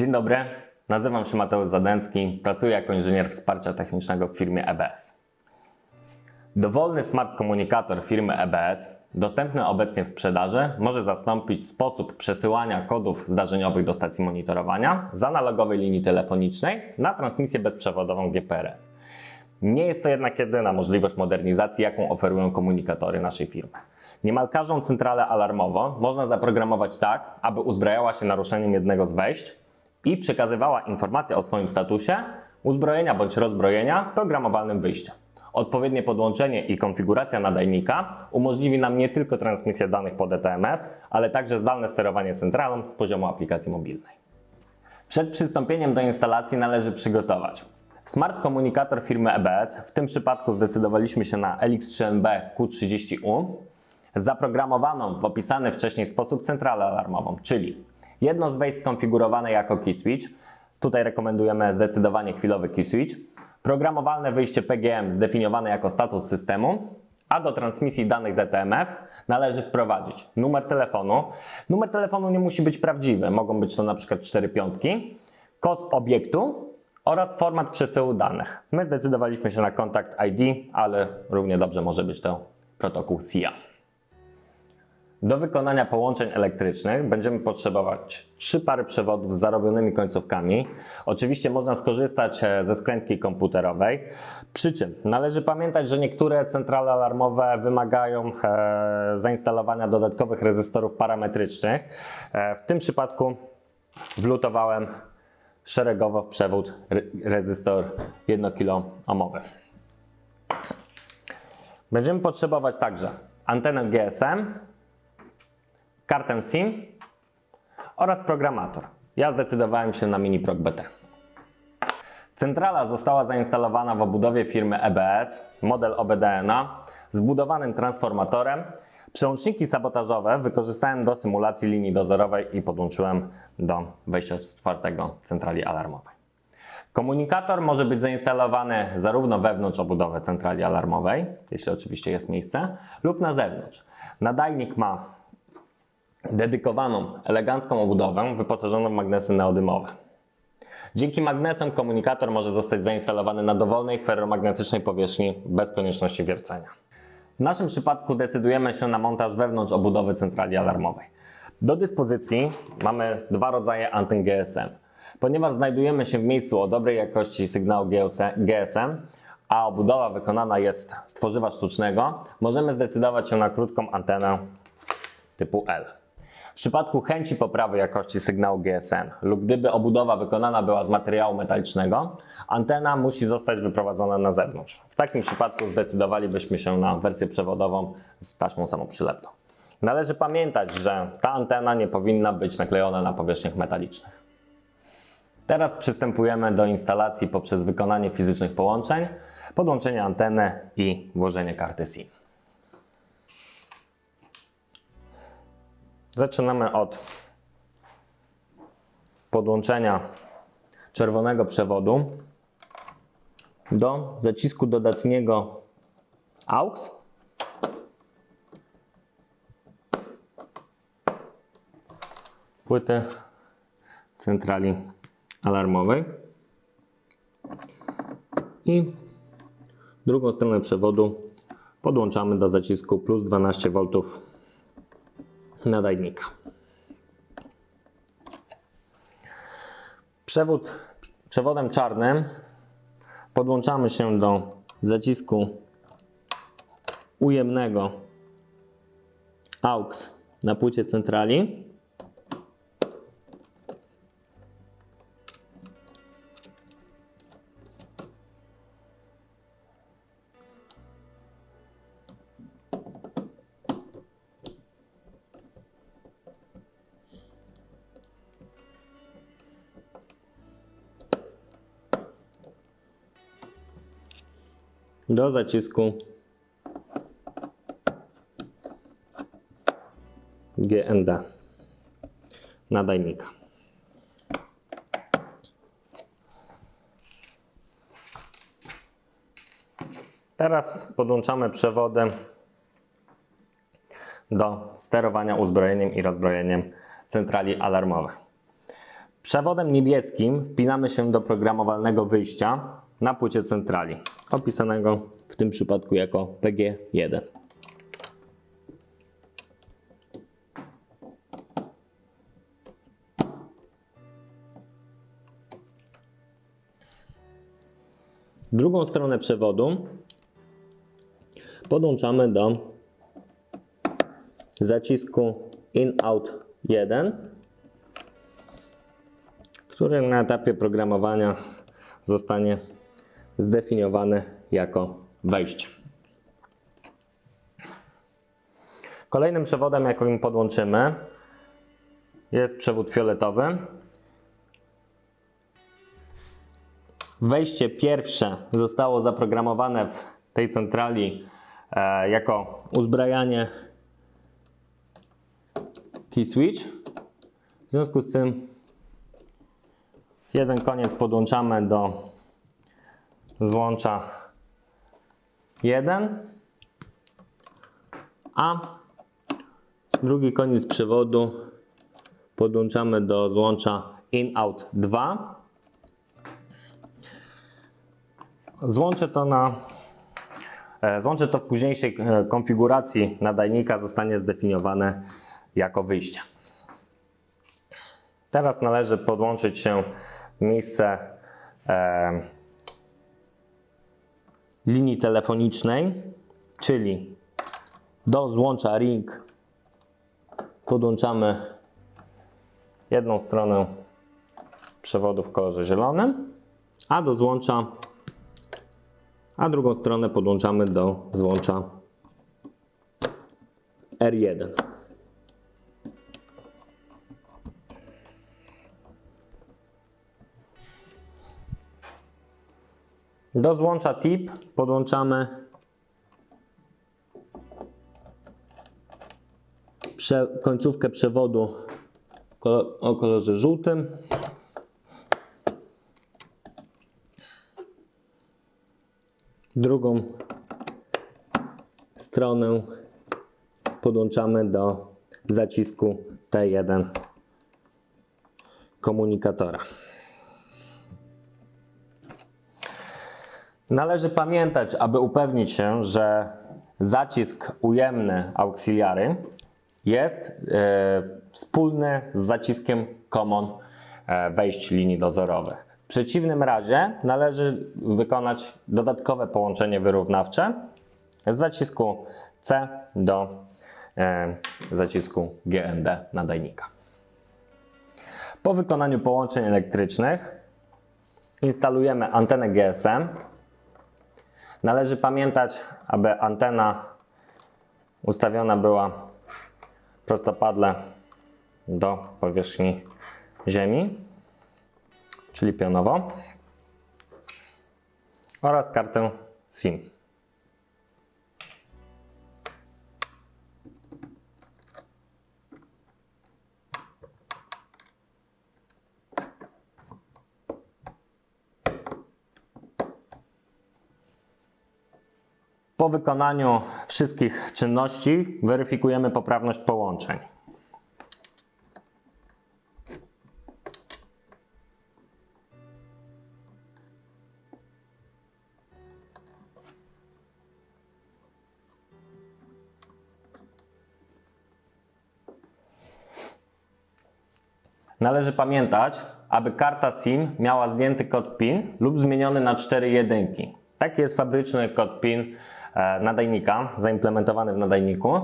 Dzień dobry, nazywam się Mateusz Zadęcki, pracuję jako inżynier wsparcia technicznego w firmie EBS. Dowolny smart komunikator firmy EBS, dostępny obecnie w sprzedaży, może zastąpić sposób przesyłania kodów zdarzeniowych do stacji monitorowania z analogowej linii telefonicznej na transmisję bezprzewodową GPRS. Nie jest to jednak jedyna możliwość modernizacji, jaką oferują komunikatory naszej firmy. Niemal każdą centralę alarmową można zaprogramować tak, aby uzbrajała się naruszeniem jednego z wejść i przekazywała informacje o swoim statusie uzbrojenia bądź rozbrojenia programowalnym wyjściem. Odpowiednie podłączenie i konfiguracja nadajnika umożliwi nam nie tylko transmisję danych pod ETMF, ale także zdalne sterowanie centralą z poziomu aplikacji mobilnej. Przed przystąpieniem do instalacji należy przygotować smart komunikator firmy EBS. W tym przypadku zdecydowaliśmy się na LX3NB Q30U, zaprogramowaną w opisany wcześniej sposób centralę alarmową, czyli jedno z wejść skonfigurowane jako key switch. Tutaj rekomendujemy zdecydowanie chwilowy key switch. Programowalne wyjście PGM zdefiniowane jako status systemu, a do transmisji danych DTMF należy wprowadzić numer telefonu. Numer telefonu nie musi być prawdziwy, mogą być to na przykład 4 piątki, kod obiektu oraz format przesyłu danych. My zdecydowaliśmy się na kontakt ID, ale równie dobrze może być to protokół SIA. Do wykonania połączeń elektrycznych będziemy potrzebować trzy pary przewodów z zarobionymi końcówkami. Oczywiście można skorzystać e, ze skrętki komputerowej. Przy czym należy pamiętać, że niektóre centrale alarmowe wymagają e, zainstalowania dodatkowych rezystorów parametrycznych. E, w tym przypadku wlutowałem szeregowo w przewód re- rezystor 1 kOhmowy. Będziemy potrzebować także antenę GSM, kartę SIM oraz programator. Ja zdecydowałem się na Mini BT. Centrala została zainstalowana w obudowie firmy EBS, model OBDNA, zbudowanym transformatorem. Przełączniki sabotażowe wykorzystałem do symulacji linii dozorowej i podłączyłem do wejścia czwartego centrali alarmowej. Komunikator może być zainstalowany zarówno wewnątrz obudowy centrali alarmowej, jeśli oczywiście jest miejsce, lub na zewnątrz. Nadajnik ma dedykowaną, elegancką obudowę wyposażoną w magnesy neodymowe. Dzięki magnesom komunikator może zostać zainstalowany na dowolnej ferromagnetycznej powierzchni bez konieczności wiercenia. W naszym przypadku decydujemy się na montaż wewnątrz obudowy centrali alarmowej. Do dyspozycji mamy dwa rodzaje anten GSM. Ponieważ znajdujemy się w miejscu o dobrej jakości sygnału GSM, a obudowa wykonana jest z tworzywa sztucznego, możemy zdecydować się na krótką antenę typu L. Przypadku chęci poprawy jakości sygnału GSM lub gdyby obudowa wykonana była z materiału metalicznego, antena musi zostać wyprowadzona na zewnątrz. W takim przypadku zdecydowalibyśmy się na wersję przewodową z taśmą samoprzylepną. Należy pamiętać, że ta antena nie powinna być naklejona na powierzchniach metalicznych. Teraz przystępujemy do instalacji poprzez wykonanie fizycznych połączeń, podłączenie anteny i włożenie karty SIM. Zaczynamy od podłączenia czerwonego przewodu do zacisku dodatniego AUX. Płyty centrali alarmowej i drugą stronę przewodu podłączamy do zacisku plus 12 V nadajnika. Przewód przewodem czarnym podłączamy się do zacisku ujemnego AUX na płycie centrali. Do zacisku GND nadajnika. Teraz podłączamy przewody do sterowania uzbrojeniem i rozbrojeniem centrali alarmowych. W Przewodem niebieskim wpinamy się do programowalnego wyjścia na płycie centrali, opisanego w tym przypadku jako PG1. Drugą stronę przewodu podłączamy do zacisku in-out 1, który na etapie programowania zostanie zdefiniowany jako wejście. Kolejnym przewodem, jakim podłączymy, jest przewód fioletowy. Wejście pierwsze zostało zaprogramowane w tej centrali e, jako uzbrajanie key switch. W związku z tym jeden koniec podłączamy do złącza 1, a drugi koniec przewodu podłączamy do złącza in-out 2. Złączę to na e, Złącze to w późniejszej e, konfiguracji nadajnika zostanie zdefiniowane jako wyjście. Teraz należy podłączyć się miejsce e, linii telefonicznej, czyli do złącza ring podłączamy jedną stronę przewodu w kolorze zielonym, a do złącza, a drugą stronę podłączamy do złącza R1. Do złącza tip podłączamy prze, końcówkę przewodu o kolorze żółtym. Drugą stronę podłączamy do zacisku T1 komunikatora. Należy pamiętać, aby upewnić się, że zacisk ujemny auxiliary jest e, wspólny z zaciskiem common e, wejść linii dozorowych. W przeciwnym razie należy wykonać dodatkowe połączenie wyrównawcze z zacisku C do e, zacisku GND nadajnika. Po wykonaniu połączeń elektrycznych instalujemy antenę GSM Należy pamiętać, aby antena ustawiona była prostopadle do powierzchni Ziemi, czyli pionowo, oraz kartę SIM. Po wykonaniu wszystkich czynności weryfikujemy poprawność połączeń. Należy pamiętać, aby karta SIM miała zdjęty kod PIN lub zmieniony na 4 jedynki. Taki jest fabryczny kod PIN nadajnika, zaimplementowany w nadajniku,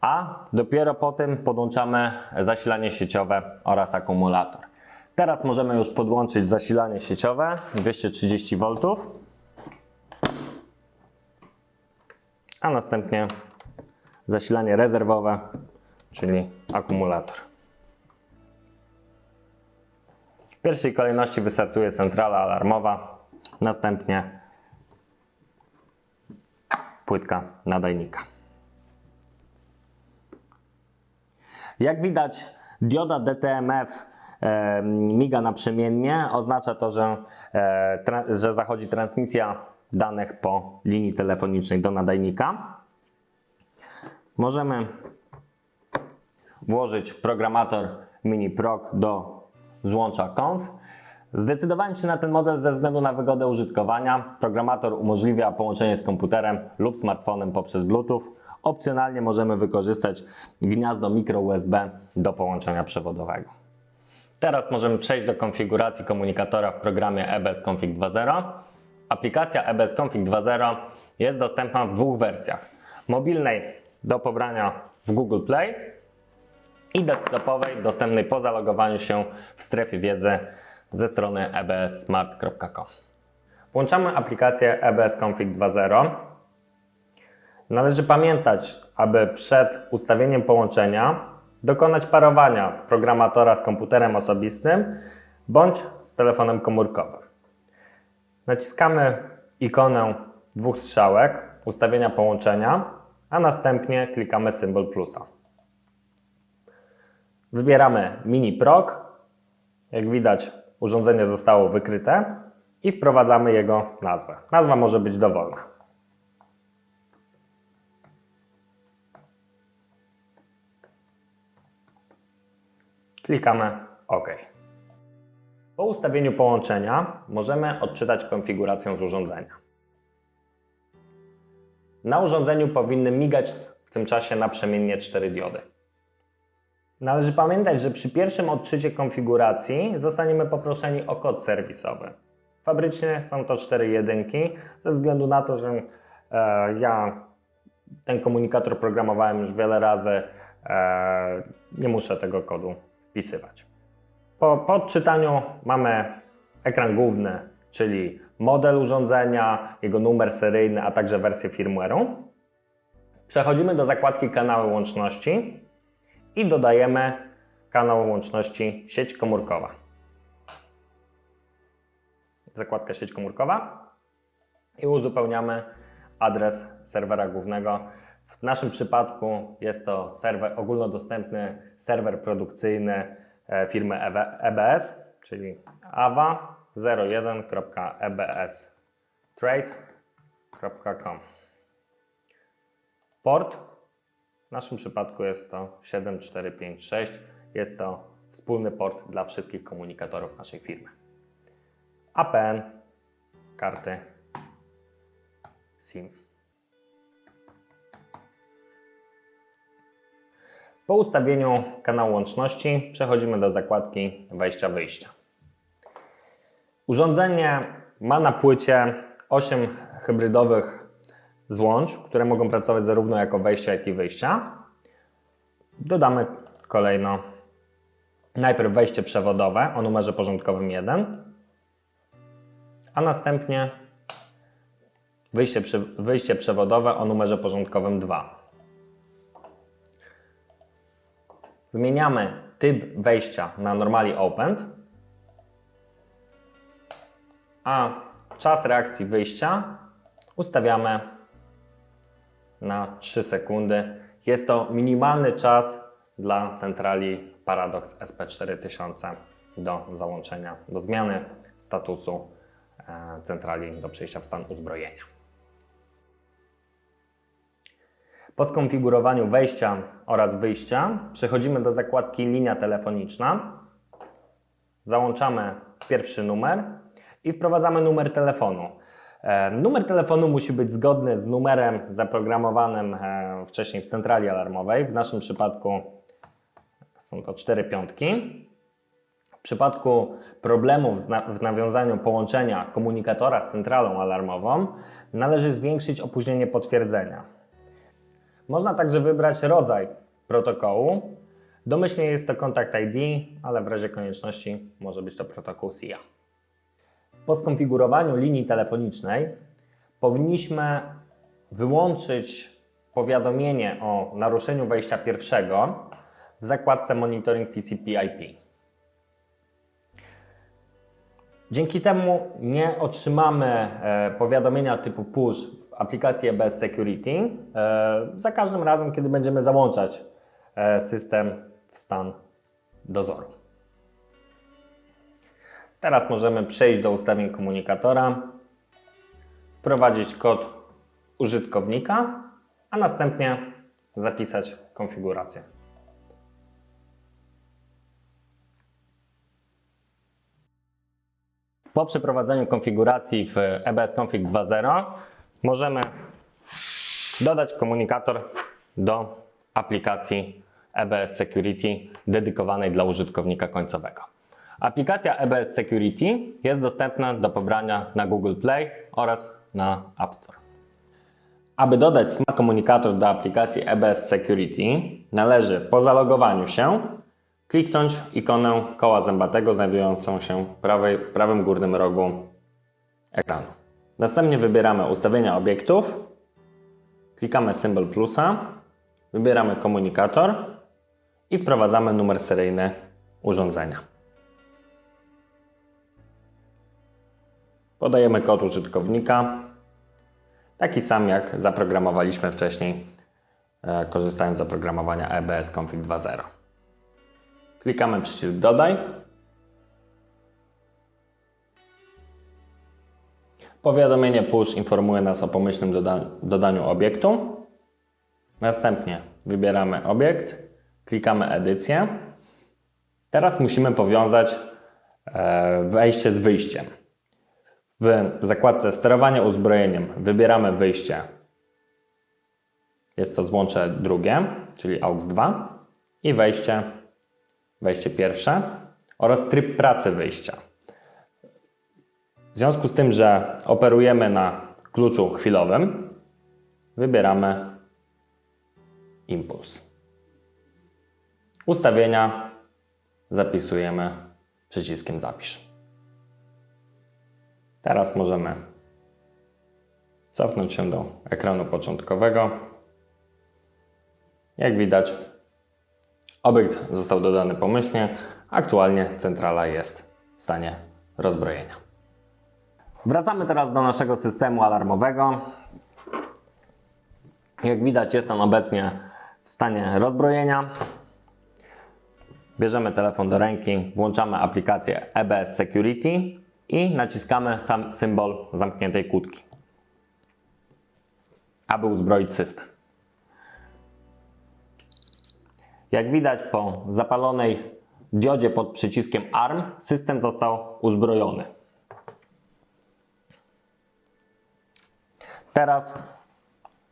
a dopiero potem podłączamy zasilanie sieciowe oraz akumulator. Teraz możemy już podłączyć zasilanie sieciowe 230 V, a następnie zasilanie rezerwowe, czyli akumulator. W pierwszej kolejności wystartuje centrala alarmowa, następnie płytka nadajnika. Jak widać, dioda DTMF e, miga naprzemiennie. Oznacza to, że, e, tra, że zachodzi transmisja danych po linii telefonicznej do nadajnika. Możemy włożyć programator mini PROG do złącza conf. Zdecydowałem się na ten model ze względu na wygodę użytkowania. Programator umożliwia połączenie z komputerem lub smartfonem poprzez Bluetooth. Opcjonalnie możemy wykorzystać gniazdo micro USB do połączenia przewodowego. Teraz możemy przejść do konfiguracji komunikatora w programie EBS Config 2.0. Aplikacja EBS Config 2.0 jest dostępna w dwóch wersjach. Mobilnej do pobrania w Google Play i desktopowej dostępnej po zalogowaniu się w strefie wiedzy ze strony ebssmart.com. Włączamy aplikację EBS Config 2.0. Należy pamiętać, aby przed ustawieniem połączenia dokonać parowania programatora z komputerem osobistym bądź z telefonem komórkowym. Naciskamy ikonę dwóch strzałek ustawienia połączenia, a następnie klikamy symbol plusa. Wybieramy Mini Proc. Jak widać, urządzenie zostało wykryte i wprowadzamy jego nazwę. Nazwa może być dowolna. Klikamy OK. Po ustawieniu połączenia możemy odczytać konfigurację z urządzenia. Na urządzeniu powinny migać w tym czasie naprzemiennie 4 diody. Należy pamiętać, że przy pierwszym odczycie konfiguracji zostaniemy poproszeni o kod serwisowy. Fabrycznie są to 4 jedynki, ze względu na to, że e, ja ten komunikator programowałem już wiele razy, e, nie muszę tego kodu wpisywać. Po, po odczytaniu mamy ekran główny, czyli model urządzenia, jego numer seryjny, a także wersję firmware'u. Przechodzimy do zakładki kanały łączności i dodajemy kanał łączności sieć komórkowa. Zakładka sieć komórkowa i uzupełniamy adres serwera głównego. W naszym przypadku jest to serwer, ogólnodostępny serwer produkcyjny e, firmy EBS, czyli ava 01.ebstrade.com. Port w naszym przypadku jest to 7456. Jest to wspólny port dla wszystkich komunikatorów naszej firmy. APN, karty SIM. Po ustawieniu kanału łączności przechodzimy do zakładki wejścia-wyjścia. Urządzenie ma na płycie 8 hybrydowych złącz, które mogą pracować zarówno jako wejścia, jak i wyjścia. Dodamy kolejno najpierw wejście przewodowe o numerze porządkowym 1, a następnie wyjście, wyjście przewodowe o numerze porządkowym 2. Zmieniamy typ wejścia na Normally Opened, a czas reakcji wyjścia ustawiamy na 3 sekundy. Jest to minimalny czas dla centrali Paradox SP4000 do załączenia, do zmiany statusu e, centrali do przejścia w stan uzbrojenia. Po skonfigurowaniu wejścia oraz wyjścia przechodzimy do zakładki linia telefoniczna. Załączamy pierwszy numer i wprowadzamy numer telefonu. E, numer telefonu musi być zgodny z numerem zaprogramowanym e, wcześniej w centrali alarmowej. W naszym przypadku są to cztery piątki. W przypadku problemów w nawiązaniu połączenia komunikatora z centralą alarmową należy zwiększyć opóźnienie potwierdzenia. Można także wybrać rodzaj protokołu. Domyślnie jest to Contact ID, ale w razie konieczności może być to protokół SIA. Po skonfigurowaniu linii telefonicznej powinniśmy wyłączyć powiadomienie o naruszeniu wejścia pierwszego w zakładce Monitoring TCP/IP. Dzięki temu nie otrzymamy e, powiadomienia typu push w aplikacji EBS Security e, za każdym razem, kiedy będziemy załączać e, system w stan dozoru. Teraz możemy przejść do ustawień komunikatora, wprowadzić kod użytkownika, a następnie zapisać konfigurację. Po przeprowadzeniu konfiguracji w EBS Config 2.0 możemy dodać komunikator do aplikacji EBS Security dedykowanej dla użytkownika końcowego. Aplikacja EBS Security jest dostępna do pobrania na Google Play oraz na App Store. Aby dodać Smart Komunikator do aplikacji EBS Security, należy po zalogowaniu się kliknąć ikonę koła zębatego znajdującą się w prawej, prawym górnym rogu ekranu. Następnie wybieramy ustawienia obiektów, klikamy symbol plusa, wybieramy komunikator i wprowadzamy numer seryjny urządzenia. Podajemy kod użytkownika, taki sam jak zaprogramowaliśmy wcześniej, e, korzystając z oprogramowania EBS Config 2.0. Klikamy przycisk Dodaj. Powiadomienie push informuje nas o pomyślnym doda dodaniu obiektu. Następnie wybieramy obiekt, klikamy edycję. Teraz musimy powiązać e, wejście z wyjściem. W zakładce sterowanie uzbrojeniem wybieramy wyjście. Jest to złącze drugie, czyli AUX 2 i wejście, wejście pierwsze oraz tryb pracy wyjścia. W związku z tym, że operujemy na kluczu chwilowym, wybieramy impuls. Ustawienia zapisujemy przyciskiem zapisz. Teraz możemy cofnąć się do ekranu początkowego. Jak widać, obiekt został dodany pomyślnie. Aktualnie centrala jest w stanie rozbrojenia. Wracamy teraz do naszego systemu alarmowego. Jak widać, jest on obecnie w stanie rozbrojenia. Bierzemy telefon do ręki, włączamy aplikację EBS Security i naciskamy sam symbol zamkniętej kłódki, aby uzbroić system. Jak widać po zapalonej diodzie pod przyciskiem ARM, system został uzbrojony. Teraz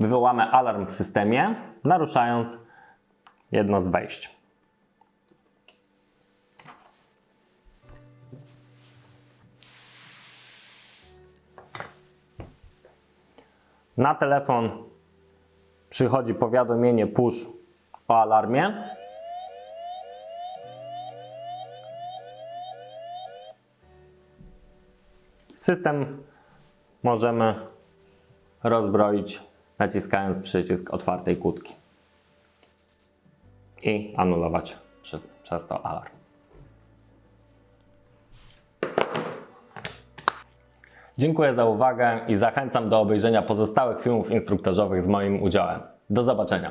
wywołamy alarm w systemie, naruszając jedno z wejść. Na telefon przychodzi powiadomienie push o alarmie. System możemy rozbroić naciskając przycisk otwartej kłódki i anulować przez to alarm. Dziękuję za uwagę i zachęcam do obejrzenia pozostałych filmów instruktażowych z moim udziałem. Do zobaczenia.